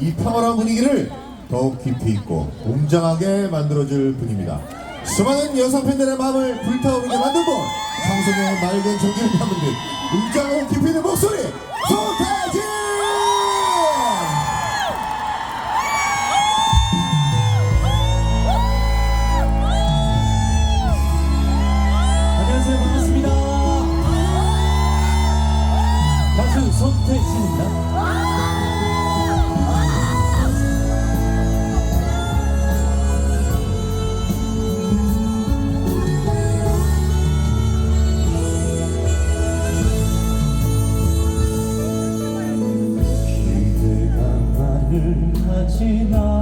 이 평화로운 분위기를 더욱 깊이 있고 웅장하게 만들어줄 분입니다. 수많은 여성 팬들의 마음을 불타오르게 만든 분 상성의 맑은 정기를 담은 듯 웅장하고 깊이 있는 목소리 소태 하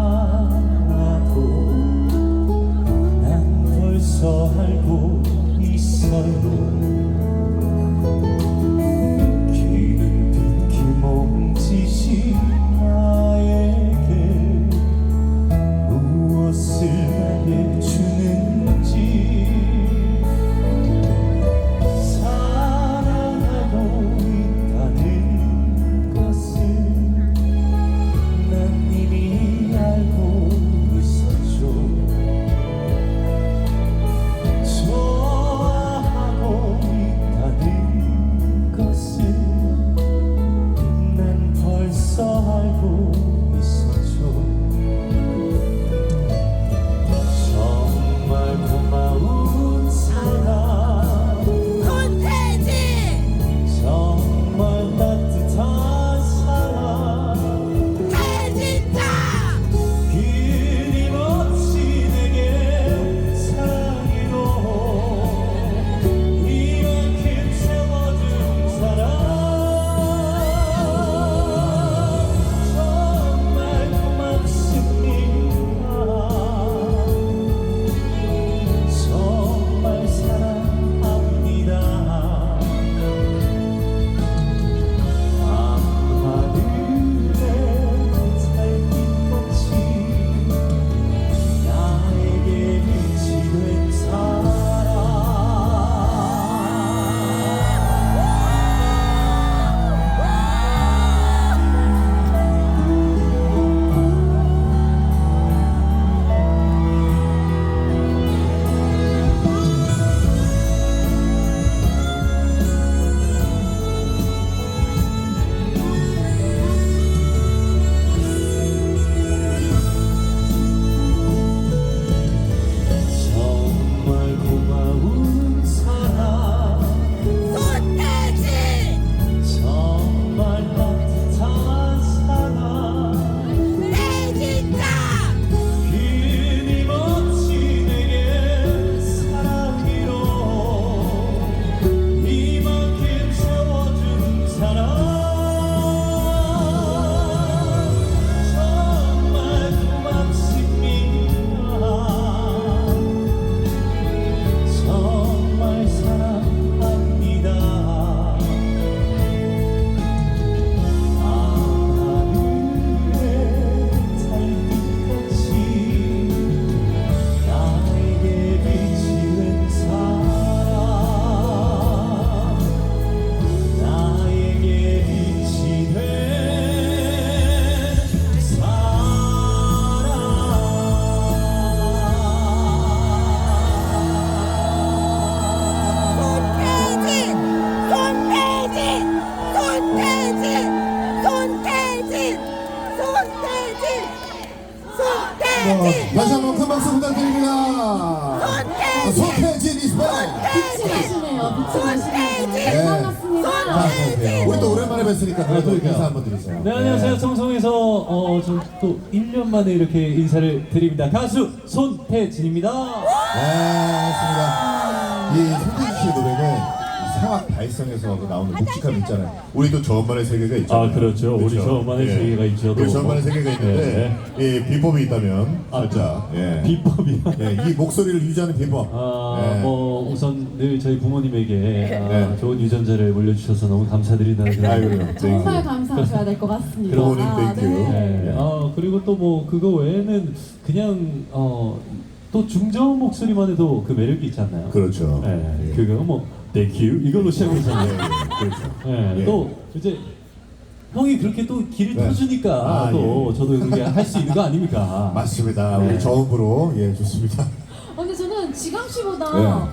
뵀으니까 그래도 인사 한번 드리세요. 네 안녕하세요 청송에서 어, 저또 1년 만에 이렇게 인사를 드립니다 가수 손태진입니다 네, 맞습니다. 이 손태진 씨의 노래는 이 상황 발성에서 그 나오는 묵직함 있잖아요. 우리도 저만의 세계가 있잖아요. 아, 그렇죠. 우리 저만의 세계가 있죠. 우리 저만의 세계가 있는데 이 비법이 있다면 아, 살짝 예. 비법이요 예, 이 목소리를 유지하는 비법. 아, 예. 뭐 우선 늘 저희 부모님에게 아, 네. 좋은 유전자를 물려주셔서 너무 감사드린다는 그런 아유, 그래요. 정말 감사하셔야 될 것 같습니다. 부모님 아, 땡큐. 네. 아 그리고 또 뭐 그거 외에는 그냥 어, 또 중저음 목소리만 해도 그 매력이 있지 않나요? 그렇죠. 네, 예. 그거 뭐 땡큐 이걸로 예, 시작하잖아요. 예, 그렇죠. 네, 예. 또 이제 형이 그렇게 또 길을 네. 터주니까 아, 또 예. 저도 그렇게 할 수 있는 거 아닙니까? 맞습니다. 네. 우리 저음으로 예 좋습니다. 어, 근데 저는 지강 씨보다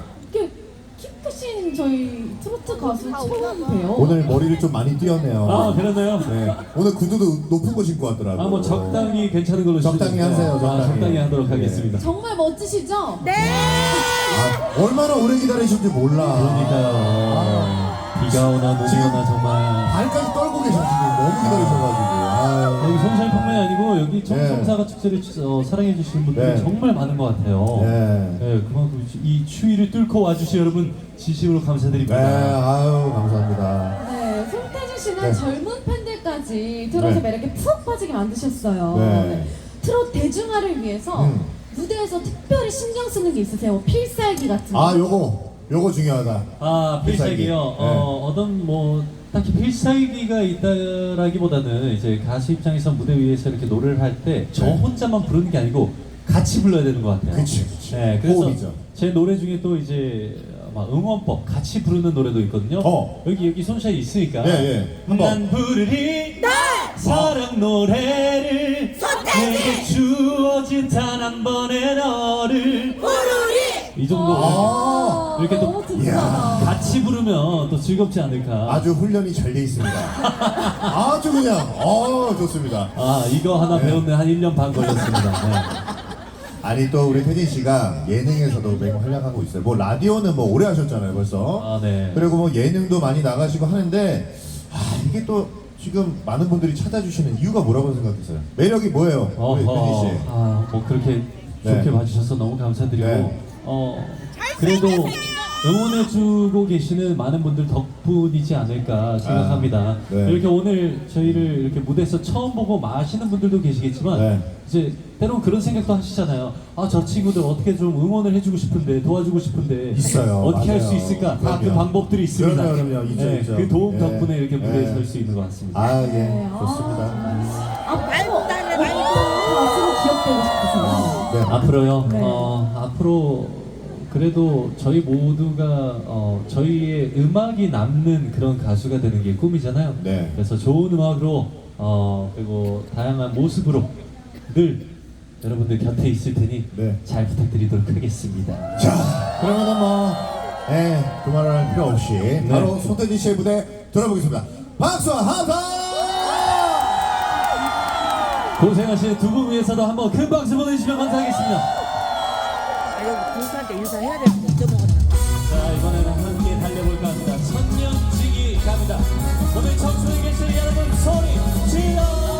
크신 저희 트로트 가수 처음 봬요. 오늘 머리를 좀 많이 띄었네요. 아 그러네요. 네. 오늘 구두도 높은 거 신고 왔더라고요. 아뭐 적당히 괜찮은 걸로 적당히. 하세요, 아, 적당히. 적당히 하도록 네. 하겠습니다. 정말 멋지시죠? 네. 아, 얼마나 오래 기다리셨는지 몰라. 그러니까요. 비가 오나 눈이 지금 오나 정말. 발까지 떨고 계셔 지금 너무 기다리셔가지고. 아유. 여기 송사뿐만이 아니고 여기 청송사가 축제를 어, 사랑해 주시는 분들이 네. 정말 많은 것 같아요. 네. 네, 그만큼 이 추위를 뚫고 와주신 여러분 진심으로 네, 감사드립니다. 아유 감사합니다. 네, 손태진 씨는 네. 젊은 팬들까지 트롯의 네. 매력에 푹 빠지게 만드셨어요. 네. 트롯 대중화를 위해서 음. 무대에서 특별히 신경 쓰는 게 있으세요? 뭐 필살기 같은 거? 아 요거 요거 중요하다. 아 필살기요. 필살기. 어, 어떤 뭐 딱히 필살기가 있다라기보다는 이제 가수 입장에서 무대 위에서 이렇게 노래를 할 때 저 네. 혼자만 부르는 게 아니고 같이 불러야 되는 것 같아요. 그치, 그치. 네, 그래서 호흡이죠. 제 노래 중에 또 이제 막 응원법 같이 부르는 노래도 있거든요. 어. 여기 여기 손샷이 있으니까. 예, 예. 한번. 난 부르리 사랑 노래를 내게 주어진 단 한 번의 너를 우루리. 이 정도 아. 이렇게 또 너무 든든하다. 같이 부르면 또 즐겁지 않을까. 아주 훈련이 잘 돼 있습니다. 아주 그냥 어 좋습니다. 아 이거 하나 네. 배우는 한 1년 반 걸렸습니다. 네. 아니 또 우리 태진 씨가 예능에서도 매우 활약하고 있어요. 뭐 라디오는 뭐 오래 하셨잖아요, 벌써. 아 네. 그리고 뭐 예능도 많이 나가시고 하는데 아 이게 또 지금 많은 분들이 찾아주시는 이유가 뭐라고 생각하세요? 매력이 뭐예요, 우리 태진 씨? 아 뭐 그렇게 네. 좋게 봐주셔서 너무 감사드리고 네. 어 그래도 응원해주고 계시는 많은 분들 덕분이지 않을까 생각합니다. 아, 네. 이렇게 오늘 저희를 이렇게 무대에서 처음 보고 마시는 분들도 계시겠지만 네. 이제 때론 그런 생각도 하시잖아요. 아 저 친구들 어떻게 좀 응원을 해주고 싶은데 도와주고 싶은데 있어요. 어떻게 할 수 맞아요. 있을까? 다 그 그럼요. 방법들이 있습니다. 그럼요, 그럼요. 있죠, 네, 있죠. 그 도움 예. 덕분에 이렇게 무대에 예. 설 수 있는 것 같습니다. 아 예, 네, 아, 좋습니다. 앞으로 말도 안 해, 말도. 가수로 기억되고 싶으세요? 네. 앞으로요. 네. 어, 앞으로 그래도 저희 모두가 어, 저희의 음악이 남는 그런 가수가 되는 게 꿈이잖아요. 네. 그래서 좋은 음악으로 어, 그리고 다양한 모습으로 늘 여러분들 곁에 있을 테니 네. 잘 부탁드리도록 하겠습니다. 자, 그러면은 뭐, 예, 그말을 할 필요 없이 네. 바로 손태진 씨의 무대 들어보겠습니다. 박수와 함성! 고생하시는 두 분 위해서도 한번 큰 박수 보내주시면 감사하겠습니다. 아, 여기 군수한테 인사해야 되는데 잊어먹었나. 자 이번에는 함께 달려볼까 합니다. 천년지기 갑니다. 오늘 청소에 계신 여러분 소리 질러!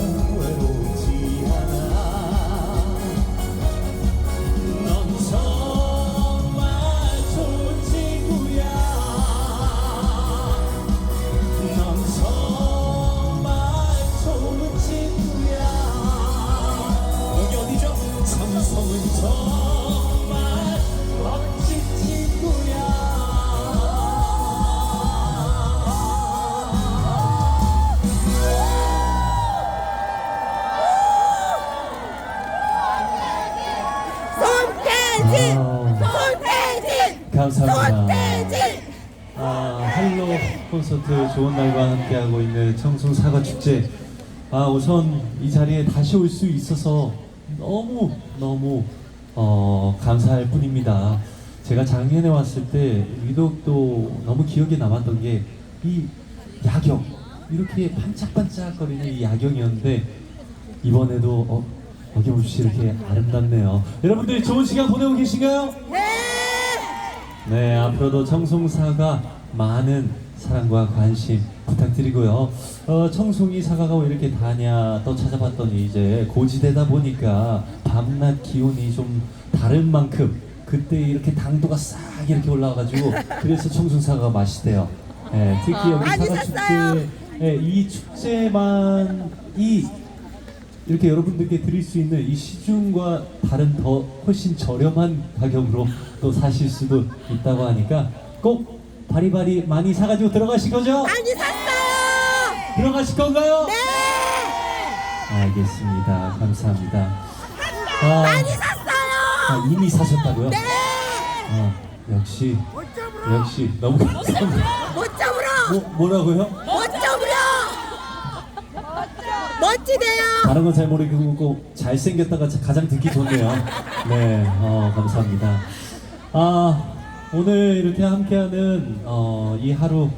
love. 아, 우선 이 자리에 다시 올 수 있어서 너무 너무 어, 감사할 뿐입니다. 제가 작년에 왔을 때 유독 또 너무 기억에 남았던 게 이 야경 이렇게 반짝반짝거리는 이 야경이었는데 이번에도 어, 어김없이 이렇게 아름답네요. 여러분들 좋은 시간 보내고 계신가요? 네, 앞으로도 청송사가 많은 사랑과 관심 부탁드리고요. 어, 청송이 사과가 왜 이렇게 다냐 또 찾아봤더니 이제 고지대다 보니까 밤낮 기온이 좀 다른 만큼 그때 이렇게 당도가 싹 이렇게 올라와가지고 그래서 청송 사과가 맛있대요. 예, 특히 여기 많이 사과 샀어요. 축제 예, 이 축제만이 이렇게 여러분들께 드릴 수 있는 이 시중과 다른 더 훨씬 저렴한 가격으로 또 사실 수도 있다고 하니까 꼭 바리바리 많이 사가지고 들어가실 거죠? 많이 샀어요. 들어가실 건가요? 네. 알겠습니다. 감사합니다. 아, 많이 샀어요. 아, 이미 사셨다고요? 네. 아, 역시 역시 너무 감사합니다. 못 잡으러. 뭐, 뭐라고요? 못 잡으러. 멋지대요. 다른 건 잘 모르겠고 잘생겼다가 가장 듣기 좋네요. 네, 어, 감사합니다. 아 오늘 이렇게 함께하는 어, 이 하루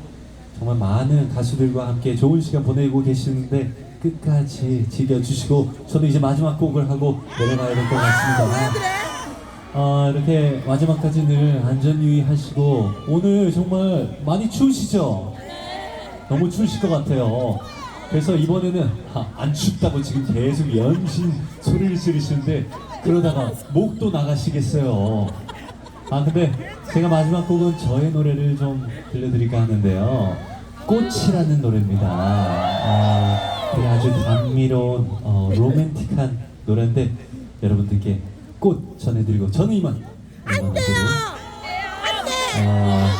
정말 많은 가수들과 함께 좋은 시간 보내고 계시는데 끝까지 즐겨주시고 저는 이제 마지막 곡을 하고 내려가야 될 것 같습니다. 그래? 아 이렇게 마지막까지 늘 안전 유의하시고 오늘 정말 많이 추우시죠? 너무 추우실 것 같아요. 그래서 이번에는 아, 안 춥다고 지금 계속 연신 소리를 지르시는데 그러다가 목도 나가시겠어요. 아 근데 제가 마지막 곡은 저의 노래를 좀 들려드릴까 하는데요. 꽃이라는 노래입니다. 아, 아주 감미로운 어, 로맨틱한 노래인데 여러분들께 꽃 전해드리고 저는 이만 안 돼요. 아,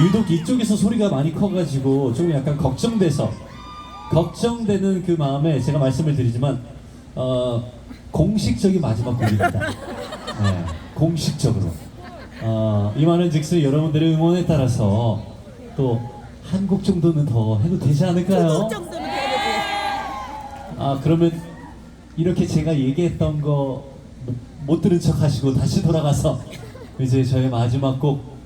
유독 이쪽에서 소리가 많이 커가지고 좀 약간 걱정돼서 걱정되는 그 마음에 제가 말씀을 드리지만 어, 공식적인 마지막 곡입니다. 네, 공식적으로 어, 이 많은 즉슨 여러분들의 응원에 따라서 또 한 곡 정도는 더 해도 되지 않을까요? 그 정도는 돼. 아 그러면 이렇게 제가 얘기했던 거 못 들은 척 하시고 다시 돌아가서 이제 저의 마지막 곡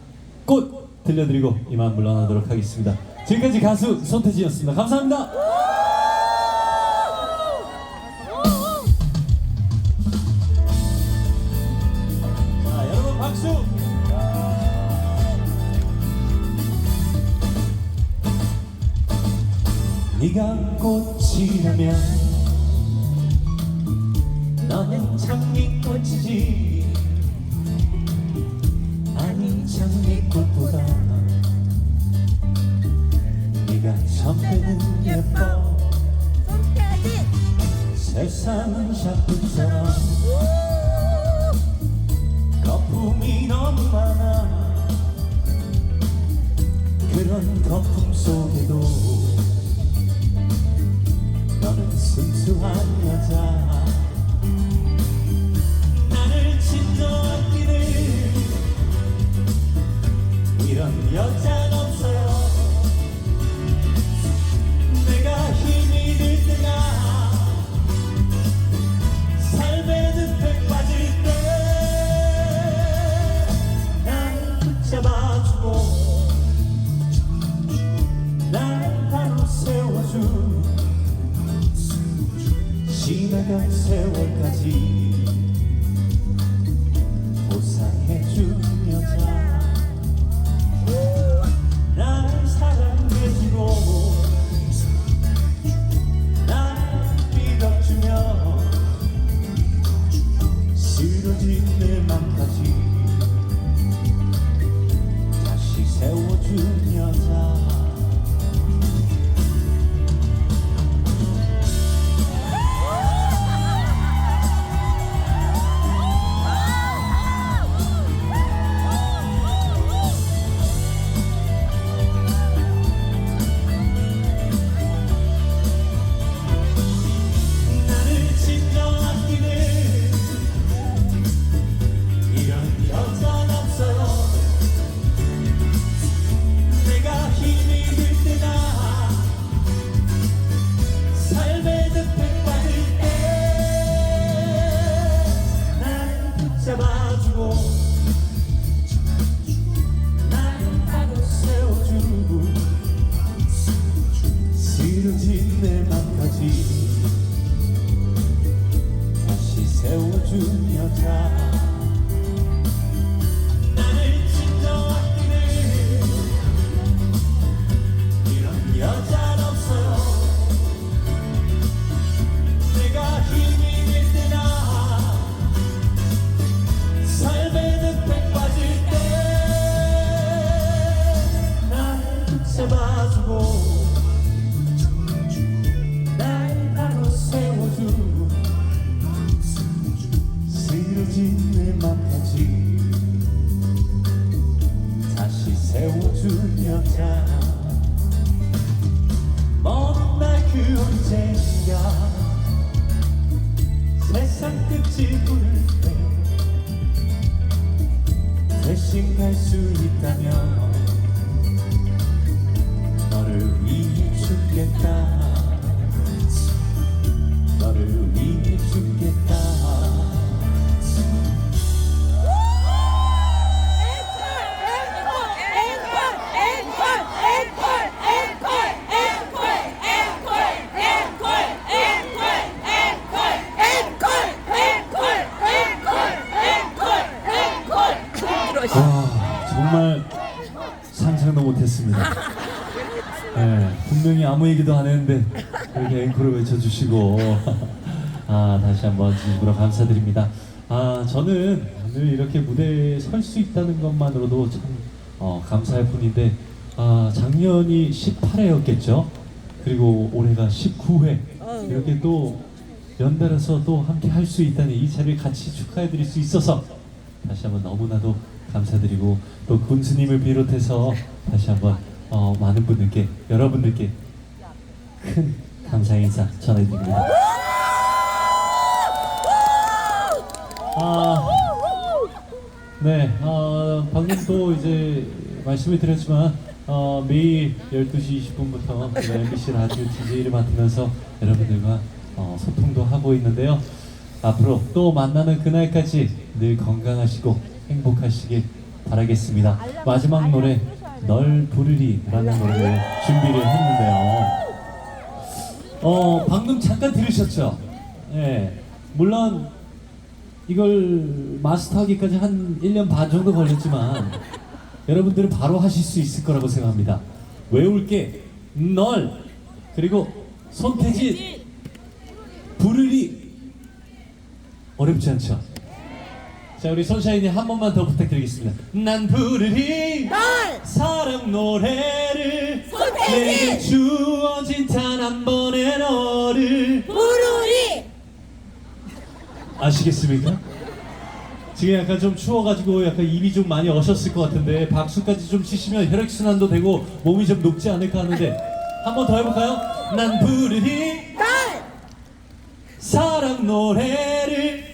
꽃 들려드리고 이만 물러나도록 하겠습니다. 지금까지 가수 손태진이었습니다. 감사합니다. 네가 꽃이라면 너는 장미꽃이지 세월까지 다시 한번 진심으로 감사드립니다. 아 저는 늘 이렇게 무대에 설 수 있다는 것만으로도 참 어, 감사할 뿐인데 아 작년이 18회였겠죠. 그리고 올해가 19회 이렇게 또 연달아서 또 함께 할 수 있다니 이 자리를 같이 축하해드릴 수 있어서 다시 한번 너무나도 감사드리고 또 군수님을 비롯해서 다시 한번 어, 많은 분들께 여러분들께 큰 감사 인사 전해드립니다. 아, 네, 어, 방금 또 이제 말씀을 드렸지만 어, 매일 12시 20분부터 MBC 라디오 DJ를 맡으면서 여러분들과 어, 소통도 하고 있는데요. 앞으로 또 만나는 그날까지 늘 건강하시고 행복하시길 바라겠습니다. 마지막 노래 널 부르리라는 노래를 준비를 했는데요. 어 방금 잠깐 들으셨죠? 예. 물론 이걸 마스터하기까지 한 1년 반 정도 걸렸지만 여러분들은 바로 하실 수 있을 거라고 생각합니다. 외울 게 널 그리고 손태진 부르리 어렵지 않죠? 자 우리 손샤인이 한 번만 더 부탁드리겠습니다. 난 부르리 사랑 노래를 내게 주어진 단 한 번의 너를 아시겠습니까? 지금 약간 좀 추워가지고 약간 입이 좀 많이 어셨을 것 같은데 박수까지 좀 치시면 혈액순환도 되고 몸이 좀 녹지 않을까 하는데 한 번 더 해볼까요? 난 부르리 사랑 노래를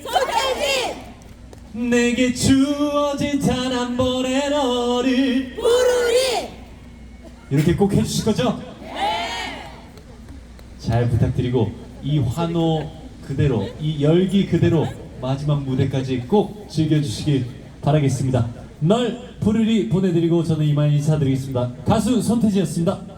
내게 주어진 단 한 번의 너를 이렇게 꼭 해주실 거죠? 잘 부탁드리고 이 환호 그대로 이 열기 그대로 마지막 무대까지 꼭 즐겨주시길 바라겠습니다. 널 부르리 보내드리고 저는 이만 인사드리겠습니다. 가수 손태지였습니다.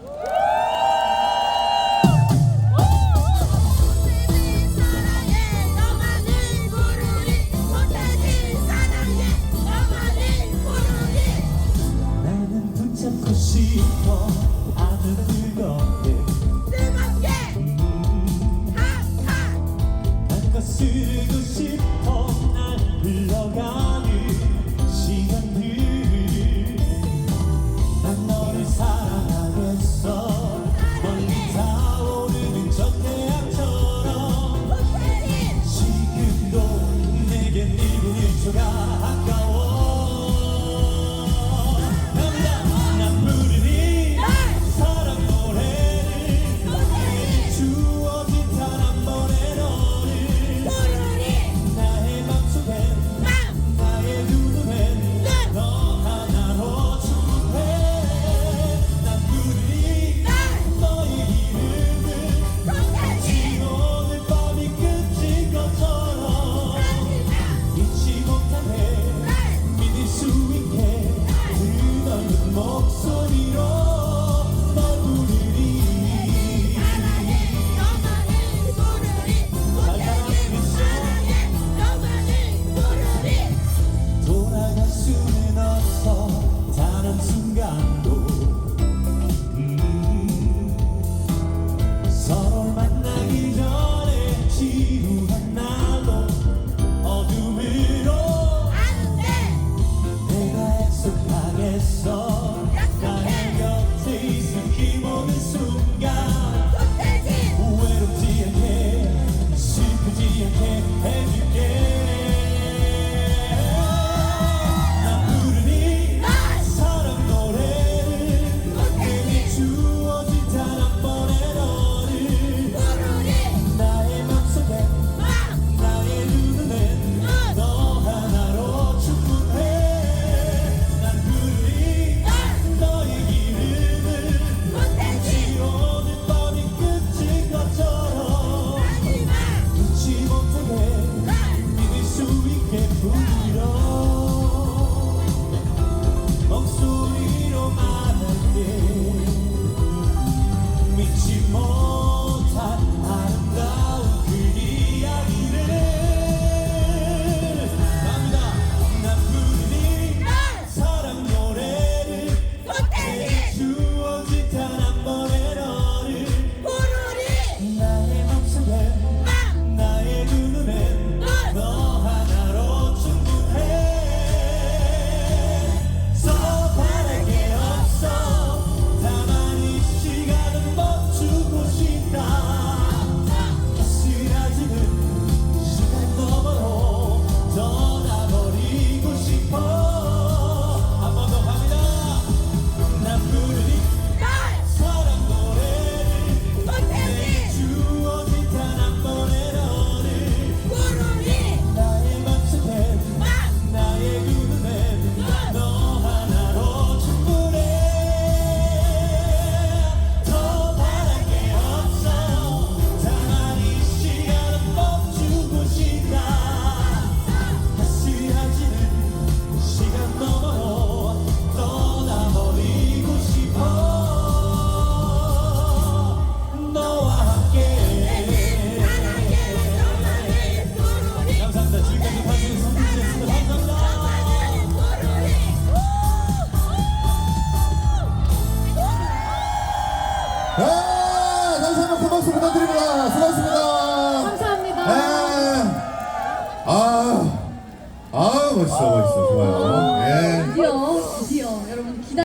난 거스르고 싶